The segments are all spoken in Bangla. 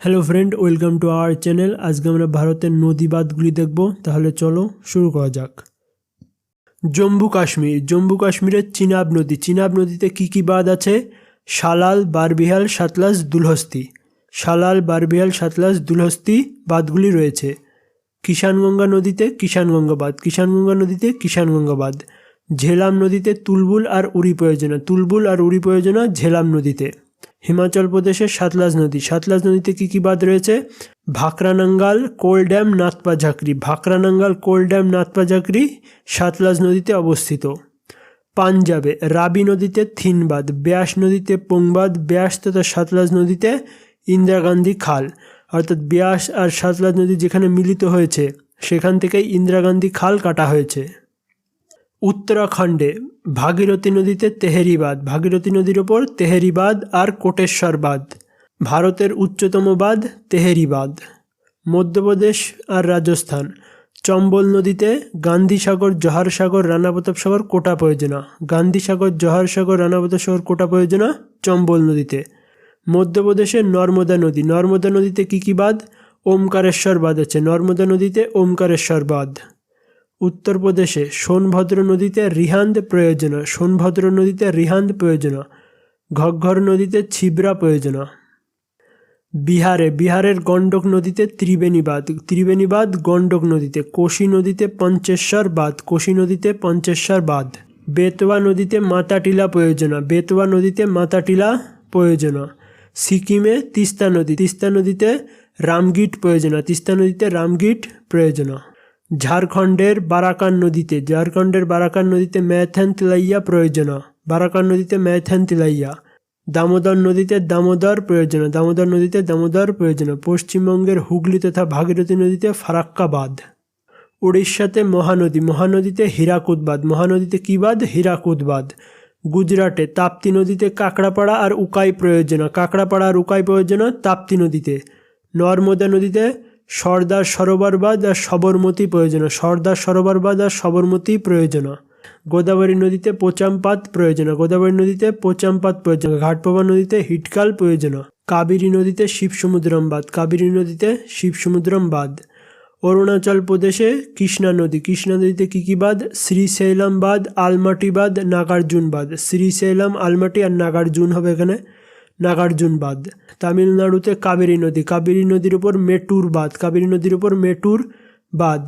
Hello friend welcome to our channel আজকে আমরা ভারতের নদী বাঁধগুলি দেখব। তাহলে চলো শুরু করা যাক। জম্মু কাশ্মীর। জম্মু কাশ্মীরের চিনাব নদী। চিনাব নদীতে কী কী বাঁধ আছে? সালাল বারবিহাল, সাতলাস, দুলহস্তি। সালাল বারবিহাল, সাতলাস, দুলহস্তি বাঁধগুলি রয়েছে। কিষানগঙ্গা নদীতে কিষানগঙ্গা বাঁধ। কিষানগঙ্গা নদীতে কিষানগঙ্গা বাঁধ। ঝেলাম নদীতে তুলবুল আর উড়ি প্রয়োজনা তুলবুল আর উড়ি প্রয়োজনা ঝেলাম নদীতে। হিমাচল প্রদেশের সাতলাজ নদী। সাতলাজ নদীতে কী কী বাঁধ রয়েছে? ভাকরানাঙ্গাল, কোল ড্যাম নাথপা ঝাঁকরি ভাকরানাঙ্গাল, কোল ড্যাম নাথপা ঝাঁকরি সাতলাজ নদীতে অবস্থিত। পাঞ্জাবে রাবি নদীতে থিনবাদ ব্যাস নদীতে পোংবাদ ব্যাস তথা সাতলাজ নদীতে ইন্দিরা গান্ধী খাল। অর্থাৎ ব্যাস আর সাতলাজ নদী যেখানে মিলিত হয়েছে, সেখান থেকেই ইন্দিরা গান্ধী খাল কাটা হয়েছে। উত্তরাখণ্ডে ভাগীরথী নদীতে তেহেরি বাঁধ ভাগীরথী নদীর ওপর তেহেরি বাঁধ আর কোটেশ্বর বাঁধ ভারতের উচ্চতম বাঁধ তেহেরি বাঁধ মধ্যপ্রদেশ আর রাজস্থান, চম্বল নদীতে গান্ধী সাগর জহার সাগর রানা প্রতাপ সাগর কোটা প্রয়োজনা গান্ধী সাগর জহার সাগর রানা প্রতাপ সাগর কোটা প্রয়োজনা, চম্বল নদীতে, মধ্যপ্রদেশের নর্মদা নদী, নর্মদা নদীতে কী কী বাঁধ ওমকারেশ্বর বাঁধ আছে, নর্মদা নদীতে ওমকারেশ্বর বাঁধ উত্তরপ্রদেশে সোনভদ্র নদীতে রিহান্দ প্রয়োজনা, সোনভদ্র নদীতে রিহান্দ প্রয়োজন, ঘগ্ঘর নদীতে ছিবরা প্রয়োজনা। বিহারে, বিহারের গণ্ডক নদীতে ত্রিবেণী বাঁধ ত্রিবেণী বাঁধ গণ্ডক নদীতে, কোশি নদীতে পঞ্চেশ্বর বাঁধ কোশি নদীতে পঞ্চেশ্বর বাঁধ বেতোয়া নদীতে মাতাটিলা প্রয়োজনা, বেতোয়া নদীতে মাতাটিলা প্রয়োজন। সিকিমে তিস্তা নদী, তিস্তা নদীতে রামগিট প্রয়োজনা, তিস্তা নদীতে রামগিট প্রয়োজনা। ঝাড়খণ্ডের বারাকান নদীতে। ঝাড়খণ্ডের বারাকান নদীতে ম্যাথান তিলাইয়া প্রয়োজনা বারাকান নদীতে ম্যাথান তিলাইয়া দামোদর নদীতে দামোদর প্রয়োজন দামোদর নদীতে দামোদর প্রয়োজন পশ্চিমবঙ্গের হুগলি তথা ভাগীরথী নদীতে ফারাক্কাবাদ। উড়িষ্যাতে মহানদী। মহানদীতে হীরাকুদ বাঁধ মহানদীতে কী বাঁধ হীরাকুদ বাঁধ গুজরাটে তাপ্তি নদীতে কাঁকড়াপাড়া আর উকাই প্রয়োজনা কাঁকড়াপাড়া আর উকাই প্রয়োজন তাপ্তি নদীতে। নর্মদা নদীতে সর্দার সরোবর বাঁধ আর সবরমতী প্রয়োজনা, সর্দার সরোবর বাঁধ আর সবরমতি প্রয়োজনা। গোদাবরী নদীতে পোচামপাত প্রয়োজনা, গোদাবরী নদীতে পোচামপাত প্রয়োজন ঘাটপ্রভা নদীতে হিটকাল প্রয়োজনা, কাবেরী নদীতে শিবসমুদ্রম বাঁধ কাবেরী নদীতে শিবসমুদ্রম বাঁধ অরুণাচল প্রদেশে কৃষ্ণা নদী, কৃষ্ণা নদীতে কী কী বাঁধ শ্রীশৈলম বাঁধ আলমাটি বাঁধ নাগার্জুন বাঁধ শ্রীশৈলম, আলমাটি আর নাগার্জুন হবে এখানে। নাগার্জুন বাঁধ তামিলনাড়ুতে কাবেরী নদী। কাবেরী নদীর উপর মেটুর বাঁধ কাবেরী নদীর উপর মেটুর বাঁধ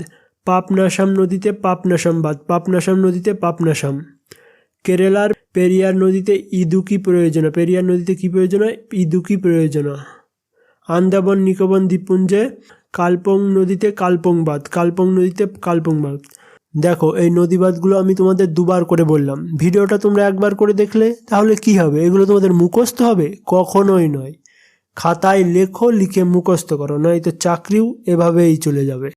পাপনাশাম নদীতে পাপনাশাম বাঁধ পাপনাশাম নদীতে পাপনাসাম কেরালার পেরিয়ার নদীতে ইদুকি প্রয়োজনা। পেরিয়ার নদীতে কী প্রয়োজনা? ইদুকি প্রয়োজনা। আন্দামান নিকোবর দ্বীপপুঞ্জে কালপং নদীতে কালপং বাঁধ কালপং নদীতে কালপং বাঁধ দেখো, এই নদীবাদগুলো আমি তোমাদের দুবার করে বললাম। ভিডিওটা তোমরা একবার করে দেখলে তাহলে কি হবে? এগুলো তোমাদের মুখস্থ হবে? কখনোই নয়। খাতায় লেখো, লিখে মুখস্থ করো, নয়তো চাকরিও এভাবেই চলে যাবে।